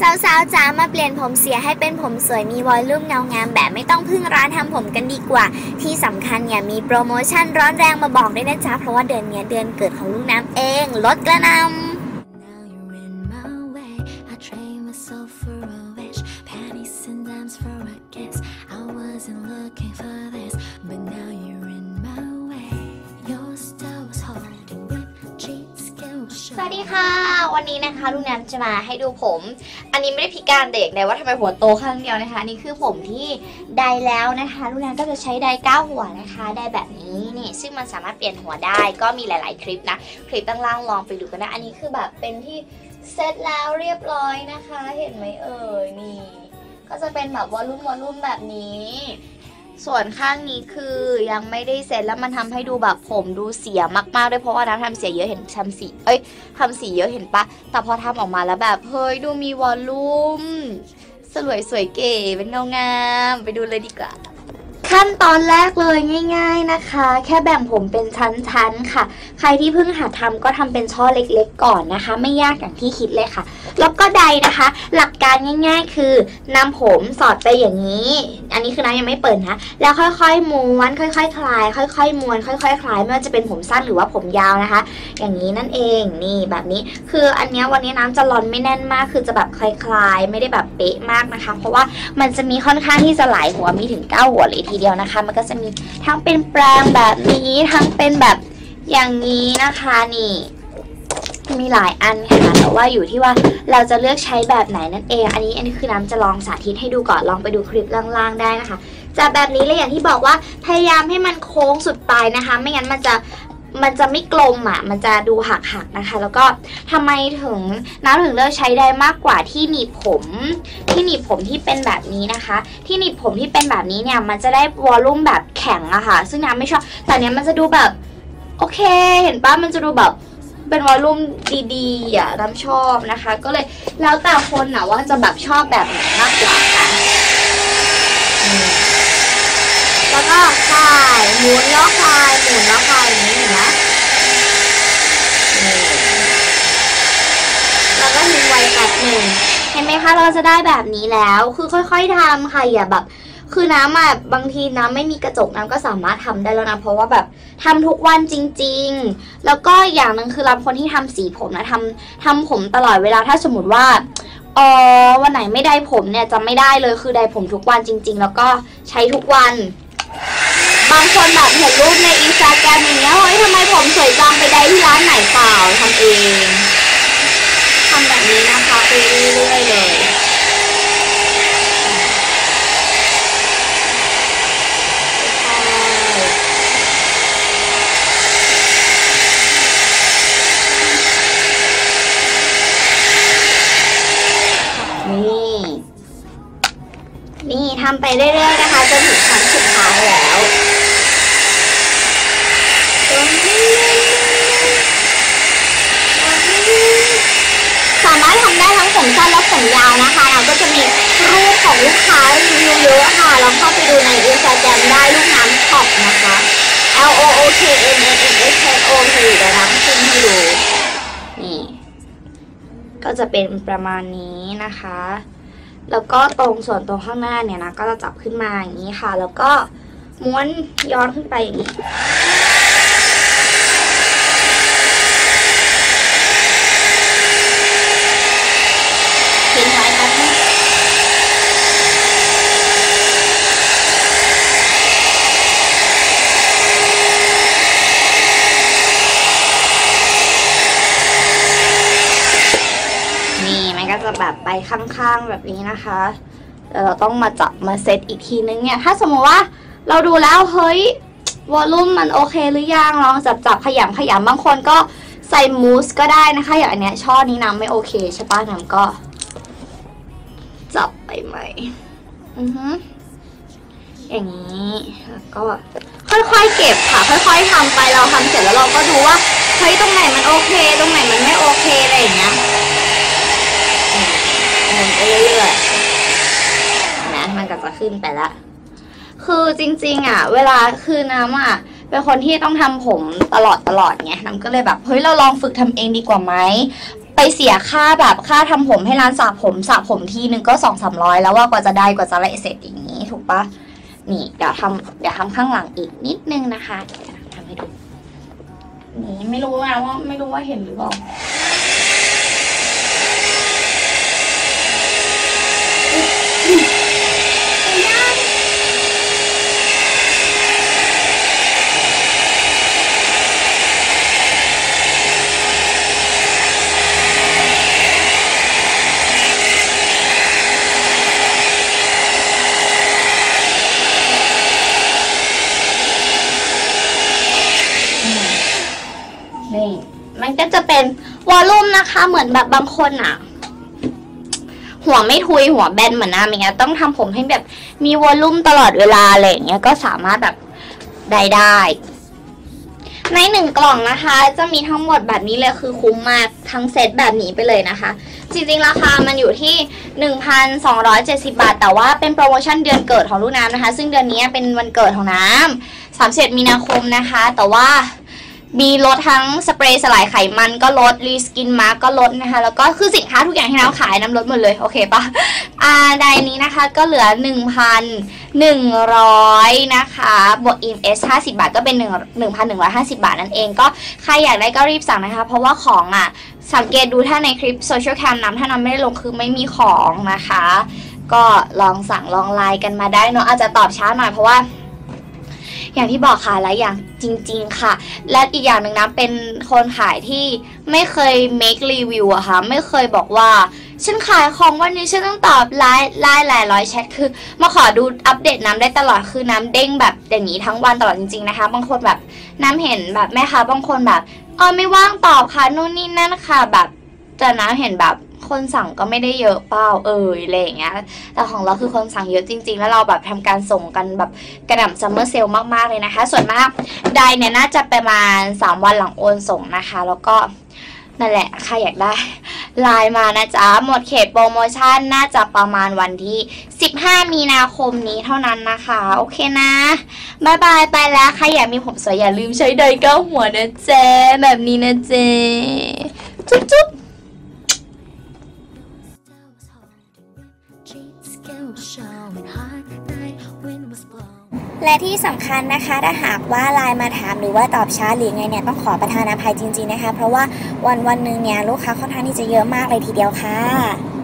สาวๆจ๋ามาเปลี่ยนผมเสียให้เป็นผมสวยมีวอลลุ่มเงางามแบบไม่ต้องพึ่งร้านทำผมกันดีกว่า ที่สำคัญเนี่ยมีโปรโมชั่นร้อนแรงมาบอกด้วยนะจ๊ะเพราะว่าเดือนเนี้ยเดือนเกิดของลูกน้ำเองลดกระนำ นี้นะคะลูกน้ำจะมาให้ดูผม อันนี้ไม่ได้พิการเด็กเลยว่าทำไมหัวโตข้างเดียวนะคะอันนี่คือผมที่ไดแล้วนะคะลูกน้ำก็จะใช้ไดเก้าหัวนะคะ ไดแบบนี้นี่ซึ่งมันสามารถเปลี่ยนหัวได้ก็มีหลาย ๆ คลิปนะคลิปตั้งล่างลองไปดูกันนะอันนี้คือแบบเป็นที่เสร็จแล้วเรียบร้อยนะคะ เห็นไหมเอ่ยนี่ก็จะเป็นแบบวอลลุ่มวอลลุ่มแบบนี้ ส่วนข้างนี้คือยังไม่ได้เซ็ตแล้วมันทำให้ดูแบบผมดูเสียมากๆด้วยเพราะว่าน้ำทำเสียเยอะเห็นทำสีเอ้ยทำสีเยอะเห็นปะแต่พอทำออกมาแล้วแบบเฮ้ยดูมีวอลลุ่มสวยสวยเก๋เป็นเงางามไปดูเลยดีกว่า ขั้นตอนแรกเลยง่าย ๆนะคะ แค่แบ่งผมเป็นชั้นๆค่ะ ใครที่เพิ่งหัดทำก็ทำเป็นช่อเล็กๆ ก่อนนะคะ ไม่ยากอย่างที่คิดเลยค่ะ แล้วก็ใดนะคะ หลักการง่าย ๆ คือนำผมสอดไปอย่างนี้ อันนี้คือน้ำยังไม่เปิดนะ แล้วค่อยๆม้วนค่อยๆ คลาย ค่อย ๆม้วนค่อยๆคลายไม่ว่าจะเป็นผมสั้นหรือว่าผมยาวนะคะ อย่างนี้นั่นเองนี่แบบนี้ คืออันเนี้ยวันนี้น้ำจะร้อนไม่แน่นมาก คือจะแบบคลายๆไม่ได้แบบเป๊ะมากนะคะ เพราะว่ามันจะมีค่อนข้างที่จะหลายหัวมีถึง 9 หัวเลยทีเดียวนะคะ มันก็จะมีทั้งเป็นแปรงแบบนี้ทั้งเป็นแบบอย่างนี้นะคะนี่มีหลายอันค่ะแต่ว่าอยู่ที่ว่าเราจะเลือกใช้แบบไหนนั่นเอง อันนี้อันนี้คือน้ำจะลองสาธิตให้ดูก่อนลองไปดูคลิปล่างๆได้นะคะจะแบบนี้เลยอย่างที่บอกว่าพยายามให้มันโค้งสุดปลายนะคะ ไม่งั้นมันจะ มันจะไม่กลมอะ มันจะดูหักๆนะคะ แล้วก็ทำไมถึงน้ำถึงเลือกใช้ได้มากกว่าที่หนีบผม ที่หนีบผมที่เป็นแบบนี้นะคะ ที่หนีบผมที่เป็นแบบนี้เนี่ย มันจะได้วอลลุ่มแบบแข็งอะค่ะ ซึ่งน้ำไม่ชอบ แต่เนี้ยมันจะดูแบบ โอเค เห็นปะมันจะดูแบบเป็นวอลลุ่มดีๆอะน้ำชอบนะคะ ก็เลยแล้วแต่คนนะว่าจะแบบชอบแบบไหนมากกว่ากันอืม แล้วก็คลายหมุนแล้วคลายหมุนแล้วคลายอย่างนี้เห็นไหมนี่แล้วก็ทิ้งไว้แป๊บหนึ่งเห็นไหมคะเราจะได้แบบนี้แล้ว คือค่อย ๆทำค่ะอย่าแบบ คือน้ำอะบางทีน้ำไม่มีกระจกน้ำก็สามารถทำได้แล้วนะเพราะว่าแบบทำทุกวันจริง ๆ แล้วก็อย่างหนึ่งคือเราคนที่ทำสีผมนะทำทำผมตลอดเวลาถ้าสมมติว่าเออวันไหนไม่ได้ผมเนี่ยจะไม่ได้เลยคือได้ผมทุกวันจริง ๆ แล้วก็ใช้ทุกวัน บางคนแบบเห็นรูปในอินสตาแกรมอย่างเงี้ยเฮ้ยทำไมผมสวยจังไปได้ที่ร้านไหนเปล่าทำเองทำแบบนี้นะคะไปเรื่อยๆเลย นี่ นี่ ทำไปเรื่อยๆนะคะจนถึงครั้งสุดท้ายแล้วสามารถทำได้ทั้งผมสั้นและผมยาวนะคะ เราก็จะมีรูปของลูกค้ารีวิวเยอะค่ะลองเข้าไปดูในอินสตาแกรมได้ลูกน้ำช็อปนะคะ L O O K N A N S O คือเดี๋ยวน้ำขึ้นให้ดูนี่ก็จะเป็นประมาณนี้นะคะ แล้วก็ตรงส่วนตรงข้างหน้าเนี่ยนะก็จะจับขึ้นมาอย่างนี้ค่ะ แล้วก็ม้วนย้อนขึ้นไปอย่างนี้ ทิ้งไว้แป๊บนึงนี่มันก็ จะแบบไปข้างๆแบบนี้นะคะเดี๋ยวเราต้องมาจับมาเซตอีกทีนึงเนี่ย ถ้าสมมติว่าเราดูแล้วเฮ้ยวอลลุ่มมันโอเคหรือยังลองจับจับขยำขยำบางคนก็ใส่มูสก็ได้นะคะ อย่างอันเนี้ยช่อนี้น้ำไม่โอเคใช่ปะน้ำก็ จับไปใหม่อือฮึอย่างนี้แล้วก็ค่อยๆเก็บค่ะ ค่อย ๆทำไปเราทำเสร็จแล้วเราก็ดูว่าเฮ้ยตรงไหนมันโอเค ตรงไหนมันไม่โอเคอะไรอย่างเงี้ยอืมหมุนไปเรื่อยๆนะ มันก็จะ ขึ้นไปละ คือจริง ๆ อะ เวลาคือน้ำอะเป็นคนที่ต้องทำผมตลอดตลอดไงน้ำก็เลยแบบเฮ้ยเราลองฝึกทำเองดีกว่าไหมไปเสียค่าแบบค่าทำผมให้ร้านสระผมสระผมทีนึงก็สองสามร้อยแล้วว่ากว่าจะได้กว่าจะละเสร็จอย่างนี้ถูกปะนี่เดี๋ยวทำเดี๋ยวทำข้างหลังอีกนิดนึงนะคะทำให้ดูนี่ไม่รู้นะว่าไม่รู้ว่าเห็นหรือเปล่านี่มันก็ จะเป็นวอลลุ่มนะคะ เหมือนแบบบางคนอะหัวไม่ทุยหัวแบนเหมือนน้ำอย่างเงี้ยต้องทำผมให้แบบมีวอลลุ่มตลอดเวลาอะไรอย่างเงี้ยก็สามารถแบบได้ได้ ในหนึ่งกล่องนะคะ จะมีทั้งหมดแบบนี้เลยคือคุ้มมากทั้งเซตแบบนี้ไปเลยนะคะ จริงๆราคามันอยู่ที่ 1,270 บาท แต่ว่าเป็นโปรโมชั่นเดือนเกิดของลูกน้ำนะคะ ซึ่งเดือนนี้เป็นวันเกิดของน้ำ31มีนาคมนะคะ แต่ว่า มีลดทั้งสเปรย์สลายไขมันก็ลดรีสกินมาร์กก็ลดนะคะ แล้วก็คือสินค้าทุกอย่างที่น้ำขายน้ำลดหมดเลย โอเคปะอ่าใดนี้นะคะก็เหลือ 1,100 นะคะบวก EMS 50 บาทก็เป็น 1,150 บาทนั่นเอง ก็ใครอยากได้ก็รีบสั่งนะคะ เพราะว่าของอะ สังเกตดูถ้าในคลิปโซเชียลแคมน้ำถ้าน้ำไม่ได้ลงคือไม่มีของนะคะ ก็ลองสั่งลองไลน์กันมาได้เนาะอาจจะตอบช้าหน่อยเพราะว่า อย่างที่บอกค่ะหลายอย่างจริง ๆ ค่ะ และอีกอย่างหนึ่งนะเป็นคนขายที่ไม่เคย make review อะค่ะไม่เคยบอกว่าฉันขายของวันนี้ฉันต้องตอบไลน์ไลน์หลายร้อยแชทคือ มาขอดูอัปเดตน้ำได้ตลอดคือน้ำเด้งแบบอย่างนี้ทั้งวันตลอดจริงๆนะคะ บางคนแบบน้ำเห็นแบบแม่ค้าบางคนแบบเออไม่ว่างตอบค่ะนู่นนี่นั่นค่ะแบบแต่น้ำเห็นแบบ คนสั่งก็ไม่ได้เยอะเปล่าเอออะไรอย่างเงี้ย แต่ของเราคือคนสั่งเยอะจริง ๆ แล้วเราแบบทำการส่งกันแบบกระหน่ำซัมเมอร์เซลมากๆเลยนะคะ ส่วนมากไดเนี่ยน่าจะประมาณ 3 วันหลังโอนส่งนะคะ แล้วก็นั่นแหละใครอยากได้ไลน์มานะจ๊ะ หมดเขตโปรโมชั่นน่าจะประมาณวันที่ 15 มีนาคมนี้เท่านั้นนะคะ โอเคนะบายบายไปแล้วใครอยากมีผมสวยอย่าลืมใช้ไดเก้าหัวนะเจ๊แบบนี้นะเจ๊จุ๊บจุ๊บ และที่สำคัญนะคะถ้าหากว่าไลน์มาถามหรือว่าตอบช้าหรือไงเนี่ยต้องขอประทานอภัยจริงๆนะคะ เพราะว่าวันวันหนึ่งเนี่ยลูกค้าค่อนข้างที่จะเยอะมากเลยทีเดียวค่ะ